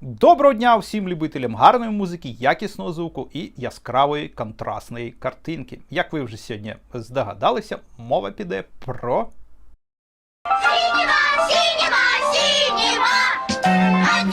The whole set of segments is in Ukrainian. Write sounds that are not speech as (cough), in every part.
Доброго дня всім любителям гарної музики, якісного звуку і яскравої контрастної картинки. Як ви вже сьогодні здогадалися, мова піде про от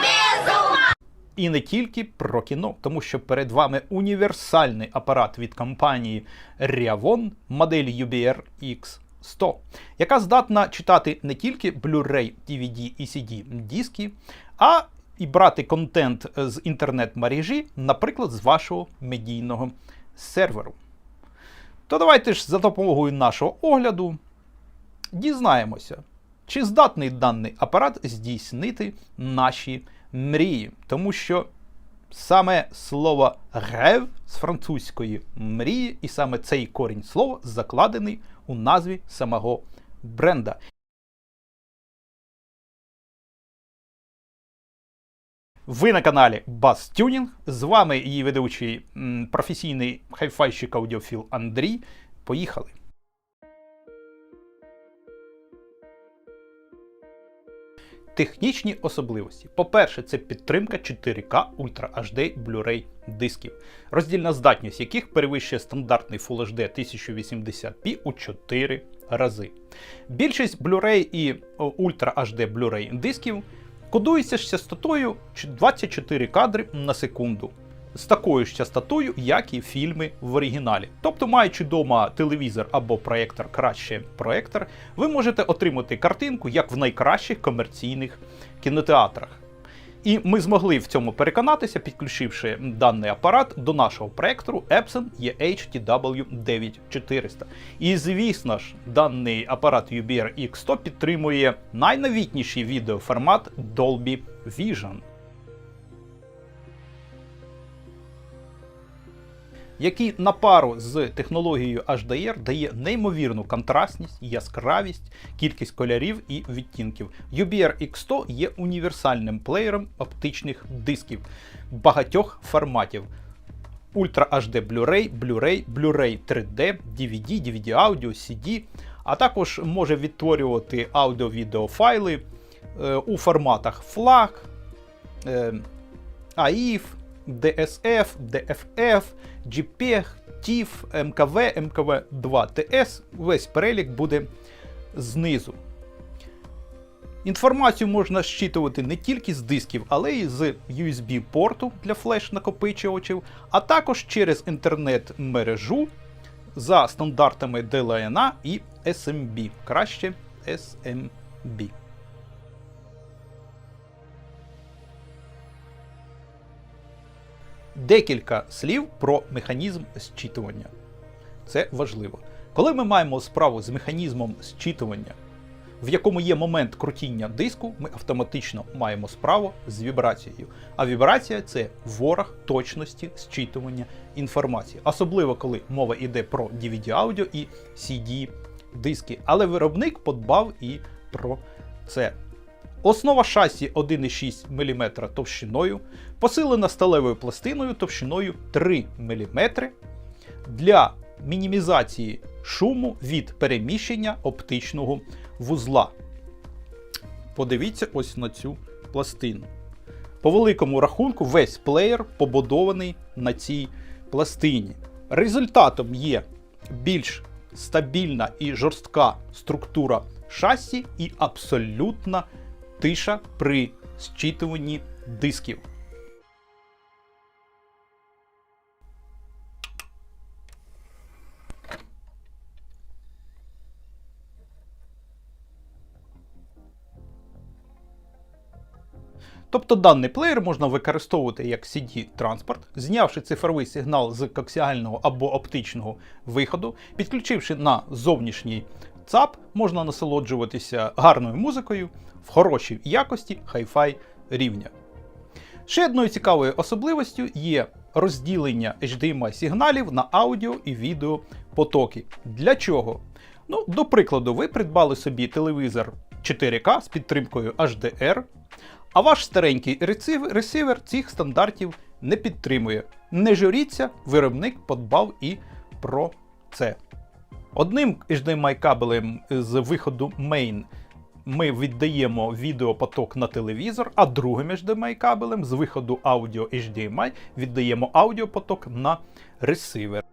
без ума. і не тільки про кіно, тому що перед вами універсальний апарат від компанії Riavon модель UBR X100, яка здатна читати не тільки Blu-ray, DVD і CD диски, а і брати контент з інтернет-мережі, наприклад, з вашого медійного серверу. То давайте ж за допомогою нашого огляду дізнаємося, чи здатний даний апарат здійснити наші мрії. Тому що саме слово рев з французької мрії, і саме цей корінь слова закладений у назві самого бренда. Ви на каналі Bass Tuning. З вами її ведучий професійний хайфайщик аудіофіл Андрій. Поїхали! Технічні особливості. По-перше, це підтримка 4К Ultra HD Blu-ray дисків, роздільна здатність яких перевищує стандартний Full HD 1080p у 4 рази. Більшість Blu-ray і Ultra HD Blu-ray дисків кодується з частотою 24 кадри на секунду. З такою ж частотою, як і фільми в оригіналі. Тобто, маючи вдома телевізор або проєктор, краще проєктор, ви можете отримати картинку як в найкращих комерційних кінотеатрах. І ми змогли в цьому переконатися, підключивши даний апарат до нашого проектору Epson EHTW9400. І звісно ж, даний апарат UBR X100 підтримує найновітніший відеоформат Dolby Vision. Який на пару з технологією HDR дає неймовірну контрастність, яскравість, кількість кольорів і відтінків. UBR X100 є універсальним плеєром оптичних дисків багатьох форматів. Ultra HD Blu-ray, Blu-ray, Blu-ray 3D, DVD, DVD Audio, CD, а також може відтворювати аудіо-відеофайли е, у форматах FLAC, е, AIF, DSF, DFF, JPEG, TIFF, MKV, MKV2 TS. Весь перелік буде знизу. Інформацію можна щитувати не тільки з дисків, але й з USB-порту для флеш-накопичувачів, а також через інтернет-мережу за стандартами DLNA і SMB. Краще SMB. Декілька слів про механізм зчитування. Це важливо. Коли ми маємо справу з механізмом зчитування, в якому є момент крутіння диску, ми автоматично маємо справу з вібрацією. А вібрація це ворог точності зчитування інформації. Особливо коли мова йде про DVD аудіо і CD диски. Але виробник подбав і про це. Основа шасі 1,6 мм товщиною, посилена сталевою пластиною товщиною 3 мм для мінімізації шуму від переміщення оптичного вузла. Подивіться ось на цю пластину. По великому рахунку, весь плеєр побудований на цій пластині. Результатом є більш стабільна і жорстка структура шасі і абсолютна тиша при зчитуванні дисків. Тобто даний плеєр можна використовувати як CD-транспорт, знявши цифровий сигнал з коаксіального або оптичного виходу, підключивши на зовнішній ЦАП, можна насолоджуватися гарною музикою в хорошій якості хай-фай рівня. Ще одною цікавою особливостю є розділення HDMI сигналів на аудіо і відео потоки. Для чого? Ну, до прикладу, ви придбали собі телевізор 4К з підтримкою HDR, а ваш старенький ресивер цих стандартів не підтримує. Не журіться, виробник подбав і про це. Одним HDMI кабелем з виходу Main ми віддаємо відеопоток на телевізор, а другим HDMI кабелем з виходу аудіо HDMI віддаємо аудіопоток на ресивер.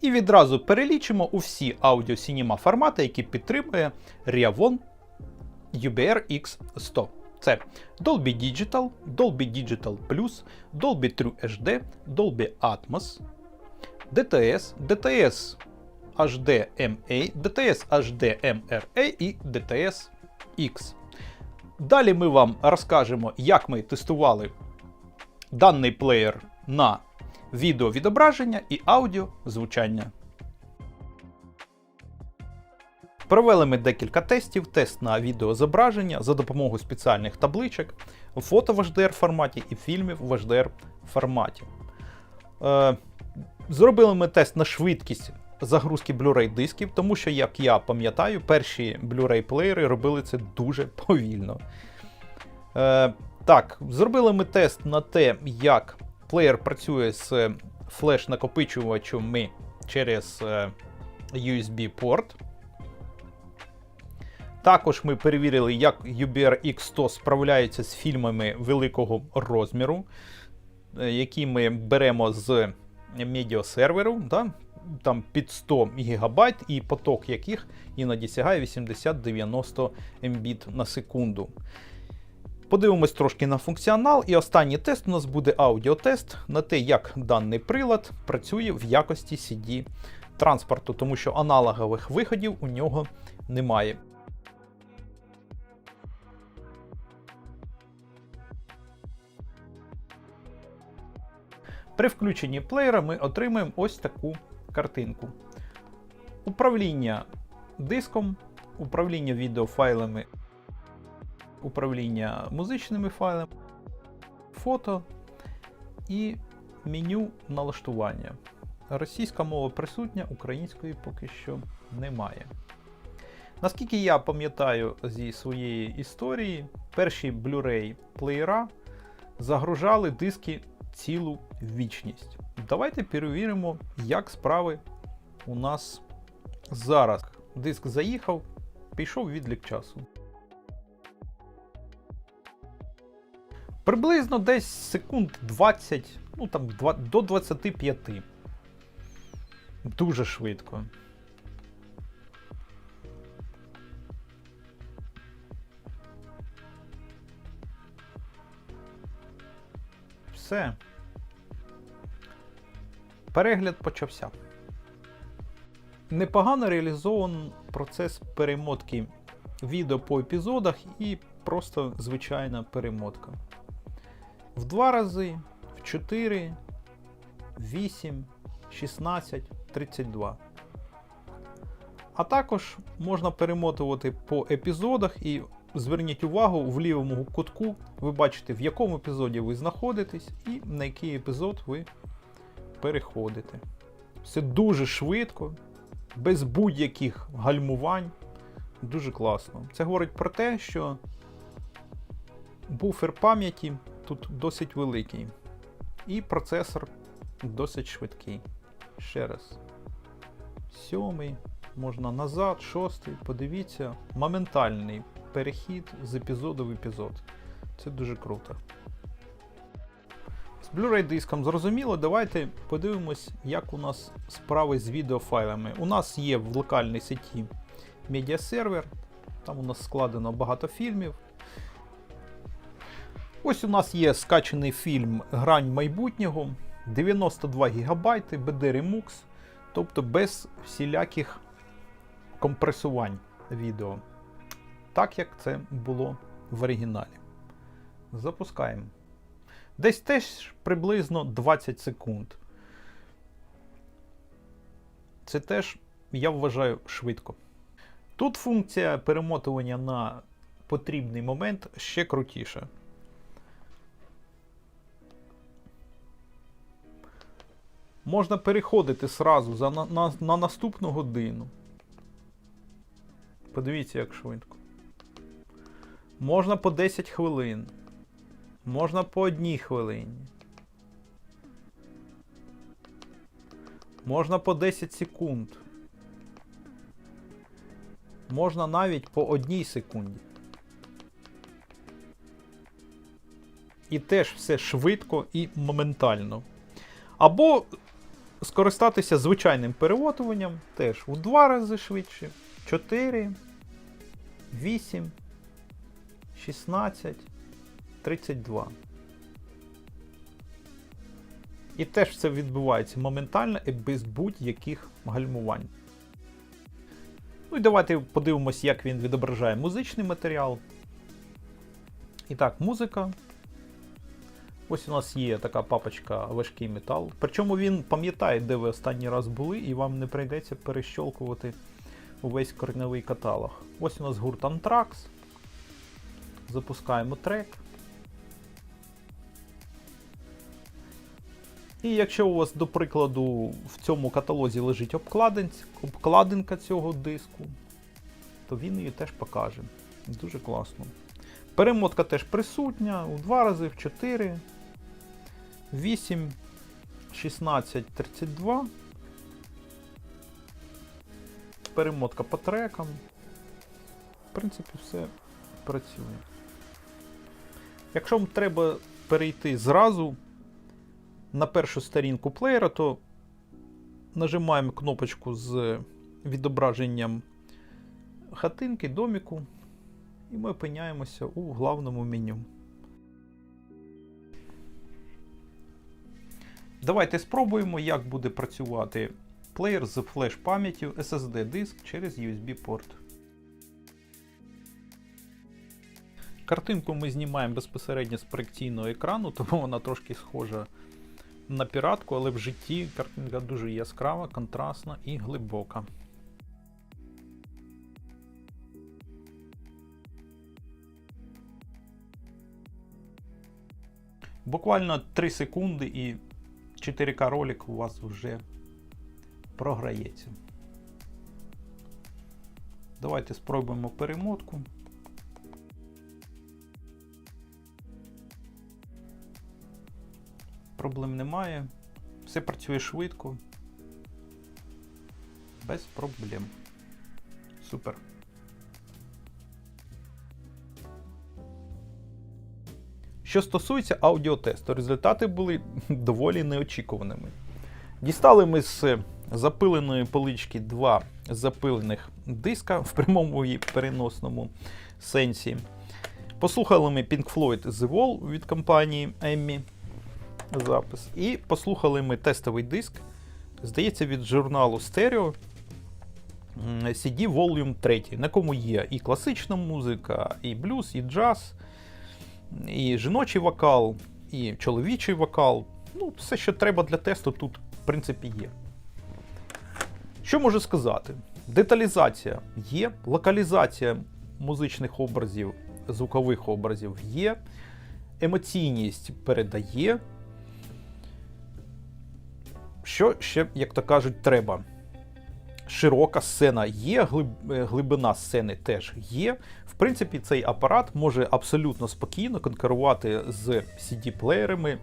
І відразу перелічимо усі аудіо Cinema формати, які підтримує Riavon UBR X100. Це Dolby Digital, Dolby Digital Plus, Dolby True HD, Dolby Atmos, DTS, DTS HDMA, DTS HDMRA і DTS X. Далі ми вам розкажемо, як ми тестували даний плеєр на відеовідображення і аудіо звучання. Провели ми декілька тестів: тест на відеозображення за допомогою спеціальних табличок, фото в HDR форматі і фільмів в HDR форматі. Е, зробили ми тест на швидкість загрузки Blu-ray дисків, тому що, як я пам'ятаю, перші Blu-ray плеєри робили це дуже повільно. Е, так, зробили ми тест на те, як плеєр працює з флеш-накопичувачами через е, USB-порт. Також ми перевірили, як UBR X100 справляється з фільмами великого розміру, е, які ми беремо з медіасерверу, да? Там під 100 ГБ, і поток яких іноді сягає 80-90 Мбіт на секунду. Подивимось трошки на функціонал, і останній тест у нас буде аудіотест на те, як даний прилад працює в якості CD транспорту, тому що аналогових виходів у нього немає. При включенні плеєра ми отримаємо ось таку картинку. Управління диском, управління відеофайлами, управління музичними файлами, фото і меню налаштування. Російська мова присутня, української поки що немає. Наскільки я пам'ятаю зі своєї історії, перші Blu-ray плеєра загружали диски цілу вічність. Давайте перевіримо, як справи у нас зараз. Диск заїхав, пішов відлік часу. Приблизно десь секунд 20, ну там два- до 25. Дуже швидко. Все. Перегляд почався. Непогано реалізований процес перемотки відео по епізодах і просто звичайна перемотка. В 2 рази, в 4, 8, 16, 32. А також можна перемотувати по епізодах і зверніть увагу в лівому кутку, ви бачите, в якому епізоді ви знаходитесь і на який епізод ви переходите. Все дуже швидко, без будь-яких гальмувань. Дуже класно. Це говорить про те, що буфер пам'яті тут досить великий. І процесор досить швидкий. Ще раз. Сьомий, можна назад, шостий. Подивіться, моментальний перехід з епізоду в епізод. Це дуже круто. З Blu-ray диском зрозуміло, давайте подивимось, як у нас справи з відеофайлами. У нас є в локальній сеті медіасервер, там у нас складено багато фільмів. Ось у нас є скачаний фільм Грань майбутнього, 92 ГБ, BD-Remux, тобто без всіляких компресувань відео. Так як це було в оригіналі. Запускаємо. Десь теж приблизно 20 секунд. Це теж, я вважаю, швидко. Тут функція перемотування на потрібний момент ще крутіша. Можна переходити сразу за на, на, на наступну годину. Подивіться, як швидко. Можна по 10 хвилин. Можна по одній хвилині. Можна по 10 секунд. можна навіть по одній секунді. І теж все швидко і моментально. Або скористатися звичайним переводуванням теж у два рази швидше. 4, 8, 16, 32. І теж це відбувається моментально і без будь-яких гальмувань. Ну і давайте подивимось, як він відображає музичний матеріал. І так, музика. Ось у нас є така папочка важкий метал. Причому він пам'ятає, де ви останній раз були, і вам не прийдеться перещолкувати увесь корневий каталог. Ось у нас гурт Anthrax. Запускаємо трек. І якщо у вас, до прикладу, в цьому каталозі лежить обкладинка цього диску, то він її теж покаже. Дуже класно. Перемотка теж присутня у 2 рази, в 4, 8, 16, 32. Перемотка по трекам. В принципі, все працює. Якщо вам треба перейти зразу на першу сторінку плеєра, то нажимаємо кнопочку з відображенням хатинки, доміку, і ми опиняємося у главному меню. Давайте спробуємо, як буде працювати плеєр з флеш-пам'яттю SSD-диск через USB-порт. Картинку ми знімаємо безпосередньо з проекційного екрану, тому вона трошки схожа на піратку, але в житті картинка дуже яскрава, контрастна і глибока. Буквально 3 секунди і 4К ролик у вас вже програється. Давайте спробуємо перемотку. Проблем немає. Все працює швидко. Без проблем. Супер. Що стосується аудіотесту, результати були (laughs) доволі неочікуваними. Дістали ми з запиленої полички два запилених диска в прямому і переносному сенсі. Послухали ми Pink Floyd The Wall від компанії Emmy запис. І послухали ми тестовий диск, здається, від журналу Stereo CD Volume 3, на якому є і класична музика, і блюз, і джаз, і жіночий вокал, і чоловічий вокал. Ну, все, що треба для тесту, тут, в принципі, є. Що можу сказати? Деталізація є, локалізація музичних образів, звукових образів є, емоційність передає. Що ще, як то кажуть, треба? Широка сцена є, е, глибина сцени теж є. В принципі, цей апарат може абсолютно спокійно конкурувати з CD-плеєрами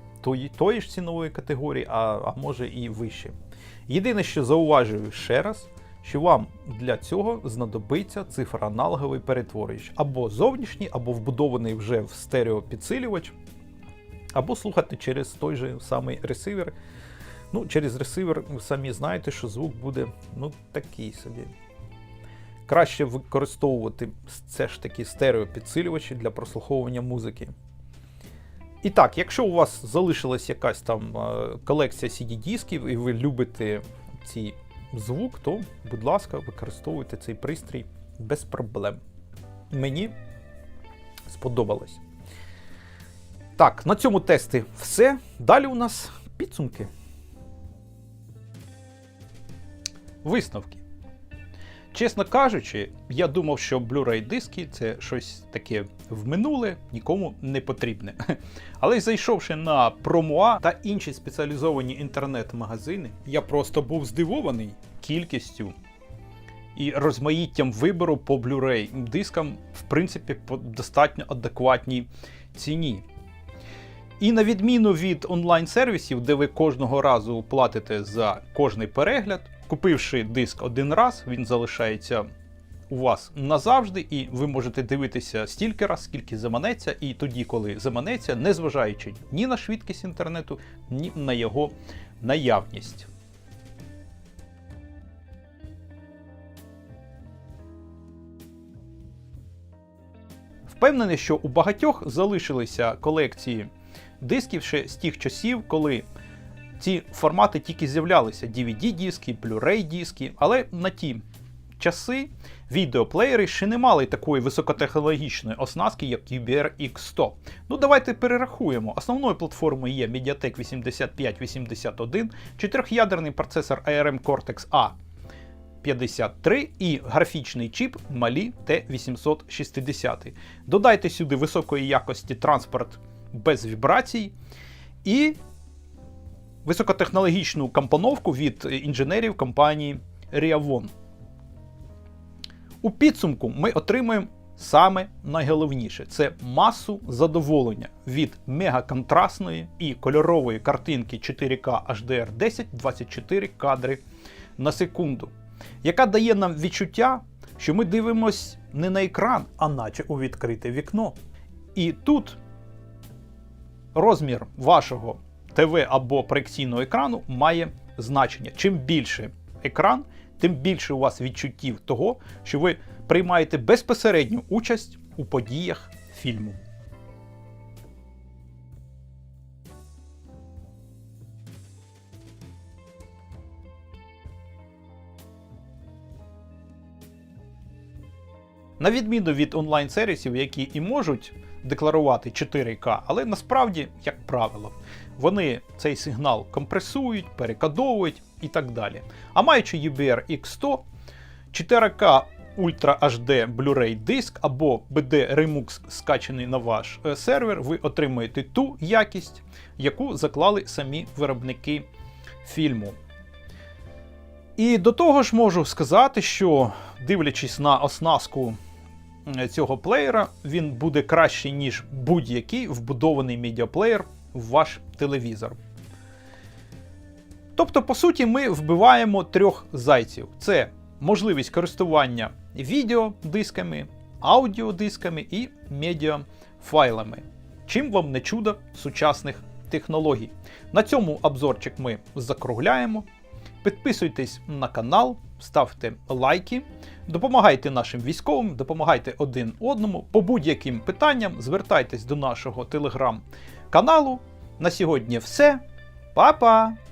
тої, ж цінової категорії, а, а може і вище. Єдине, що зауважую ще раз, що вам для цього знадобиться цифроаналоговий перетворювач. Або зовнішній, або вбудований вже в стереопідсилювач, або слухати через той же самий ресивер. Ну, через ресивер ви самі знаєте, що звук буде ну, такий собі. Краще використовувати все ж таки стереопідсилювачі для прослуховування музики. І так, якщо у вас залишилась якась там е, колекція CD-дисків і ви любите цей звук, то, будь ласка, використовуйте цей пристрій без проблем. Мені сподобалось. Так, на цьому тести все. Далі у нас підсумки. Висновки. Чесно кажучи, я думав, що Blu-ray диски це щось таке в минуле, нікому не потрібне. (laughs) Але зайшовши на Promoa та інші спеціалізовані інтернет-магазини, я просто був здивований кількістю і розмаїттям вибору по Blu-ray дискам, в принципі, по достатньо адекватній ціні. І на відміну від онлайн-сервісів, де ви кожного разу платите за кожний перегляд, купивши диск один раз, він залишається у вас назавжди, і ви можете дивитися стільки раз, скільки заманеться, і тоді, коли заманеться, незважаючи ні на швидкість інтернету, ні на його наявність. Впевнений, що у багатьох залишилися колекції дисків ще з тих часів, коли ці формати тільки з'являлися: DVD-диски, Blu-ray диски, але на ті часи відеоплеєри ще не мали такої високотехнологічної оснастки, як UBR X100. Ну, давайте перерахуємо. Основною платформою є Mediatek 8581, чотирьохядерний процесор ARM Cortex A. 53 і графічний чіп Mali T860. Додайте сюди високої якості транспорт без вібрацій і високотехнологічну компоновку від інженерів компанії Riavon. У підсумку ми отримуємо саме найголовніше це масу задоволення від мегаконтрастної і кольорової картинки 4К HDR 10 24 кадри на секунду, яка дає нам відчуття, що ми дивимось не на екран, а наче у відкрите вікно. І тут розмір вашого ТВ або проекційного екрану має значення. Чим більше екран, тим більше у вас відчуттів того, що ви приймаєте безпосередню участь у подіях фільму. На відміну від онлайн-сервісів, які і можуть декларувати 4К, але насправді, як правило, вони цей сигнал компресують, перекодовують і так далі. А маючи UBR X100, 4К Ultra HD Blu-ray диск або BD Remux скачений на ваш е, сервер, ви отримаєте ту якість, яку заклали самі виробники фільму. І до того ж можу сказати, що дивлячись на оснастку цього плеєра, він буде кращий, ніж будь-який вбудований медіаплеєр в ваш телевізор. Тобто, по суті, ми вбиваємо трьох зайців: це можливість користування відеодисками, аудіодисками і медіафайлами. Чим вам не чудо сучасних технологій. На цьому обзорчик ми закругляємо. Підписуйтесь на канал, ставте лайки, допомагайте нашим військовим, допомагайте один одному. По будь-яким питанням звертайтесь до нашого телеграм-каналу. На сьогодні все. Па-па!